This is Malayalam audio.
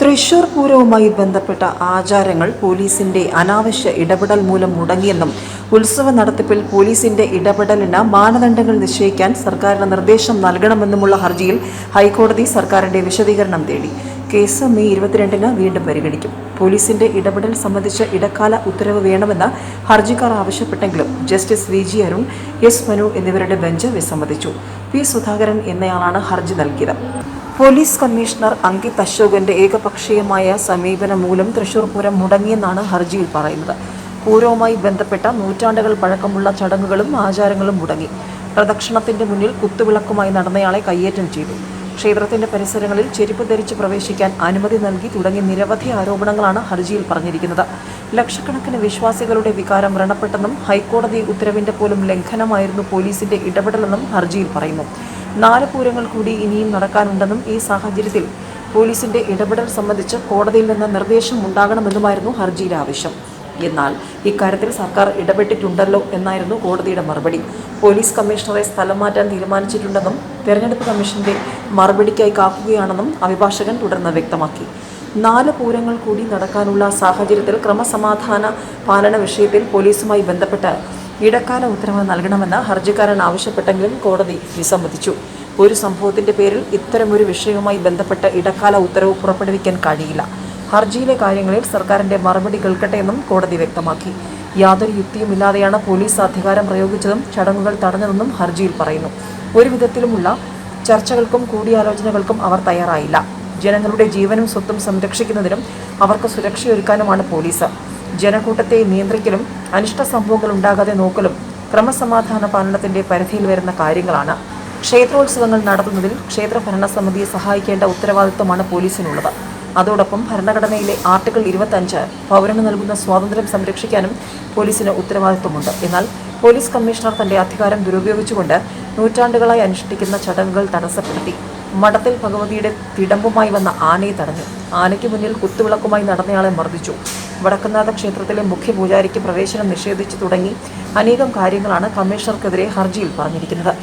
തൃശൂർ പൂരവുമായി ബന്ധപ്പെട്ട ആചാരങ്ങൾ പോലീസിന്റെ അനാവശ്യ ഇടപെടൽ മൂലം മുടങ്ങിയെന്നും ഉത്സവ നടത്തിപ്പിൽ പോലീസിന്റെ ഇടപെടലിന് മാനദണ്ഡങ്ങൾ നിശ്ചയിക്കാൻ സർക്കാരിന് നിർദ്ദേശം നൽകണമെന്നുമുള്ള ഹർജിയിൽ ഹൈക്കോടതി സർക്കാരിന്റെ വിശദീകരണം തേടി. കേസ് മെയ് ഇരുപത്തിരണ്ടിന് വീണ്ടും പരിഗണിക്കും. പോലീസിന്റെ ഇടപെടൽ സംബന്ധിച്ച ഇടക്കാല ഉത്തരവ് വേണമെന്ന് ഹർജിക്കാർ ആവശ്യപ്പെട്ടെങ്കിലും justice V G Arun S Manu എന്നിവരുടെ ബെഞ്ച് വിസമ്മതിച്ചു. പി സുധാകരൻ എന്നയാളാണ് ഹർജി നൽകിയത്. പോലീസ് കമ്മീഷണർ അങ്കിത് അശോകന്റെ ഏകപക്ഷീയമായ സമീപനം മൂലം തൃശൂർ പൂരം മുടങ്ങിയെന്നാണ് ഹർജിയിൽ പറയുന്നത്. പൂരവുമായി ബന്ധപ്പെട്ട നൂറ്റാണ്ടുകൾ പഴക്കമുള്ള ചടങ്ങുകളും ആചാരങ്ങളും മുടങ്ങി. പ്രദക്ഷിണത്തിന്റെ മുന്നിൽ കുത്തുവിളക്കുമായി നടന്നയാളെ കയ്യേറ്റം ചെയ്തു. ക്ഷേത്രത്തിന്റെ പരിസരങ്ങളിൽ ചെരുപ്പ് ധരിച്ച് പ്രവേശിക്കാൻ അനുമതി നൽകി തുടങ്ങി നിരവധി ആരോപണങ്ങളാണ് ഹർജിയിൽ പറഞ്ഞിരിക്കുന്നത്. ലക്ഷക്കണക്കിന് വിശ്വാസികളുടെ വികാരം വ്രണപ്പെട്ടെന്നും ഹൈക്കോടതി ഉത്തരവിന്റെ പോലും ലംഘനമായിരുന്നു പോലീസിന്റെ ഇടപെടലെന്നും ഹർജിയിൽ പറയുന്നു. നാല് പൂരങ്ങൾ കൂടി ഇനിയും നടക്കാനുണ്ടെന്നും ഈ സാഹചര്യത്തിൽ പോലീസിന്റെ ഇടപെടൽ സംബന്ധിച്ച് കോടതിയിൽ നിന്ന് നിർദ്ദേശം ഉണ്ടാകണമെന്നുമായിരുന്നു ഹർജിയിലെ ആവശ്യം. എന്നാൽ ഇക്കാര്യത്തിൽ സർക്കാർ ഇടപെട്ടിട്ടുണ്ടല്ലോ എന്നായിരുന്നു കോടതിയുടെ മറുപടി. പോലീസ് കമ്മീഷണറെ സ്ഥലം മാറ്റാൻ തീരുമാനിച്ചിട്ടുണ്ടെന്നും തെരഞ്ഞെടുപ്പ് കമ്മീഷന്റെ മറുപടിക്കായി കാക്കുകയാണെന്നും അഭിഭാഷകൻ തുടർന്ന് വ്യക്തമാക്കി. നാല് പൂരങ്ങൾ കൂടി നടക്കാനുള്ള സാഹചര്യത്തിൽ ക്രമസമാധാന പാലന വിഷയത്തിൽ പോലീസുമായി ബന്ധപ്പെട്ട് ഇടക്കാല ഉത്തരവ് നൽകണമെന്ന് ഹർജിക്കാരൻ ആവശ്യപ്പെട്ടെങ്കിലും കോടതി വിസമ്മതിച്ചു. ഒരു സംഭവത്തിന്റെ പേരിൽ ഇത്തരമൊരു വിഷയവുമായി ബന്ധപ്പെട്ട് ഇടക്കാല ഉത്തരവ് പുറപ്പെടുവിക്കാൻ കഴിയില്ല. ഹർജിയിലെ കാര്യങ്ങളിൽ സർക്കാരിന്റെ മറുപടി കേൾക്കട്ടെയെന്നും കോടതി വ്യക്തമാക്കി. യാതൊരു യുക്തിയുമില്ലാതെയാണ് പോലീസ് അധികാരം പ്രയോഗിച്ചതും ചടങ്ങുകൾ തടഞ്ഞതെന്നും ഹർജിയിൽ പറയുന്നു. ഒരു വിധത്തിലുമുള്ള ചർച്ചകൾക്കും കൂടിയാലോചനകൾക്കും അവർ തയ്യാറായില്ല. ജനങ്ങളുടെ ജീവനും സ്വത്തും സംരക്ഷിക്കുന്നതിനും അവർക്ക് സുരക്ഷയൊരുക്കാനുമാണ് പോലീസ്. ജനക്കൂട്ടത്തെ നിയന്ത്രിക്കലും അനിഷ്ട സംഭവങ്ങൾ ഉണ്ടാകാതെ നോക്കലും ക്രമസമാധാന പാലനത്തിന്റെ പരിധിയിൽ വരുന്ന കാര്യങ്ങളാണ്. ക്ഷേത്രോത്സവങ്ങൾ നടത്തുന്നതിൽ ക്ഷേത്ര ഭരണസമിതിയെ സഹായിക്കേണ്ട ഉത്തരവാദിത്വമാണ് പോലീസിനുള്ളത്. അതോടൊപ്പം ഭരണഘടനയിലെ ആർട്ടിക്കിൾ ഇരുപത്തഞ്ച് പൗരന് നൽകുന്ന സ്വാതന്ത്ര്യം സംരക്ഷിക്കാനും പോലീസിന് ഉത്തരവാദിത്വമുണ്ട്. എന്നാൽ പോലീസ് കമ്മീഷണർ തന്റെ അധികാരം ദുരുപയോഗിച്ചുകൊണ്ട് നൂറ്റാണ്ടുകളായി അനുഷ്ഠിക്കുന്ന ചടങ്ങുകൾ തടസ്സപ്പെടുത്തി. മഠത്തിൽ ഭഗവതിയുടെ തിടമ്പുമായി വന്ന ആനയെ തടഞ്ഞു. ആനയ്ക്ക് മുന്നിൽ കുത്തുവിളക്കുമായി നടന്നയാളെ മർദ്ദിച്ചു. വടക്കുന്നാഥ ക്ഷേത്രത്തിലെ മുഖ്യ പൂജാരിക്ക് പ്രവേശനം നിഷേധിച്ചു തുടങ്ങി അനേകം കാര്യങ്ങളാണ് കമ്മീഷണർക്കെതിരെ ഹർജിയിൽ പറഞ്ഞിരിക്കുന്നത്.